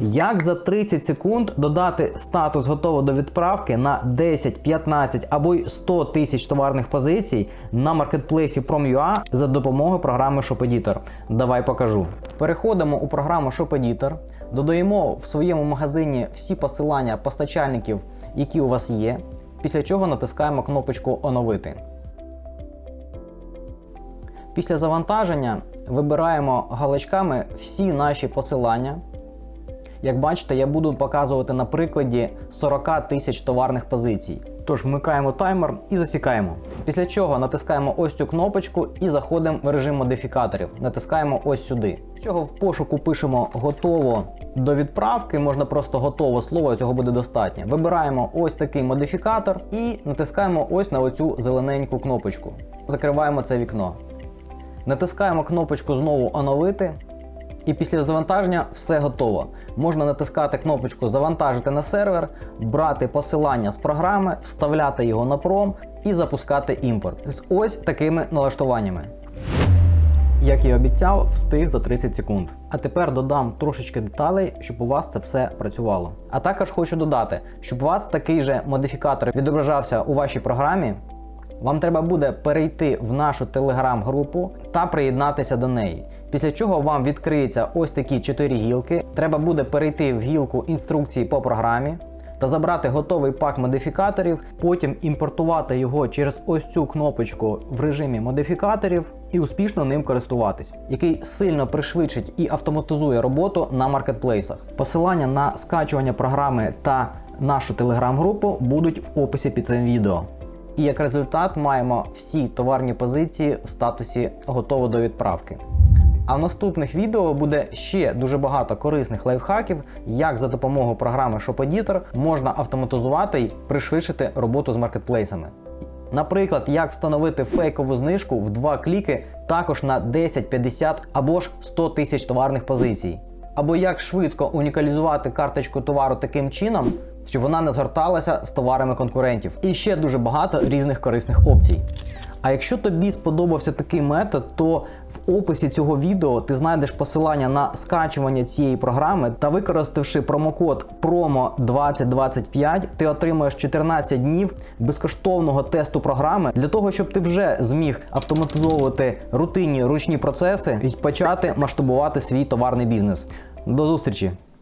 Як за 30 секунд додати статус готово до відправки на 10, 15 або й 100 тисяч товарних позицій на маркетплейсі Prom.ua за допомогою програми Shop Editor? Давай покажу. Переходимо у програму Shop Editor, додаємо в своєму магазині всі посилання постачальників, які у вас є, після чого натискаємо кнопочку Оновити. Після завантаження вибираємо галочками всі наші посилання. Як бачите, я буду показувати на прикладі 40 тисяч товарних позицій. Тож вмикаємо таймер і засікаємо. Після чого натискаємо ось цю кнопочку і заходимо в режим модифікаторів. Натискаємо ось сюди. З чого в пошуку пишемо готово до відправки, можна просто готово слово, цього буде достатньо. Вибираємо ось такий модифікатор і натискаємо ось на оцю зелененьку кнопочку. Закриваємо це вікно. Натискаємо кнопочку знову оновити. І після завантаження все готово. Можна натискати кнопочку Завантажити на сервер, брати посилання з програми, вставляти його на пром і запускати імпорт з ось такими налаштуваннями. Як і обіцяв, встиг за 30 секунд. А тепер додам трошечки деталей, щоб у вас це все працювало. А також хочу додати, щоб у вас такий же модифікатор відображався у вашій програмі. Вам треба буде перейти в нашу телеграм-групу та приєднатися до неї. Після чого вам відкриються ось такі чотири гілки. Треба буде перейти в гілку інструкції по програмі та забрати готовий пак модифікаторів, потім імпортувати його через ось цю кнопочку в режимі модифікаторів і успішно ним користуватись, який сильно пришвидшить і автоматизує роботу на маркетплейсах. Посилання на скачування програми та нашу телеграм-групу будуть в описі під цим відео. І як результат маємо всі товарні позиції в статусі готово до відправки. А в наступних відео буде ще дуже багато корисних лайфхаків, як за допомогою програми Shop Editor можна автоматизувати й пришвидшити роботу з маркетплейсами. Наприклад, як встановити фейкову знижку в два кліки також на 10, 50 або ж 100 тисяч товарних позицій. Або як швидко унікалізувати карточку товару таким чином, щоб вона не згорталася з товарами конкурентів. І ще дуже багато різних корисних опцій. А якщо тобі сподобався такий метод, то в описі цього відео ти знайдеш посилання на скачування цієї програми та використавши промокод PROMO 2025 ти отримаєш 14 днів безкоштовного тесту програми для того, щоб ти вже зміг автоматизовувати рутинні ручні процеси і почати масштабувати свій товарний бізнес. До зустрічі!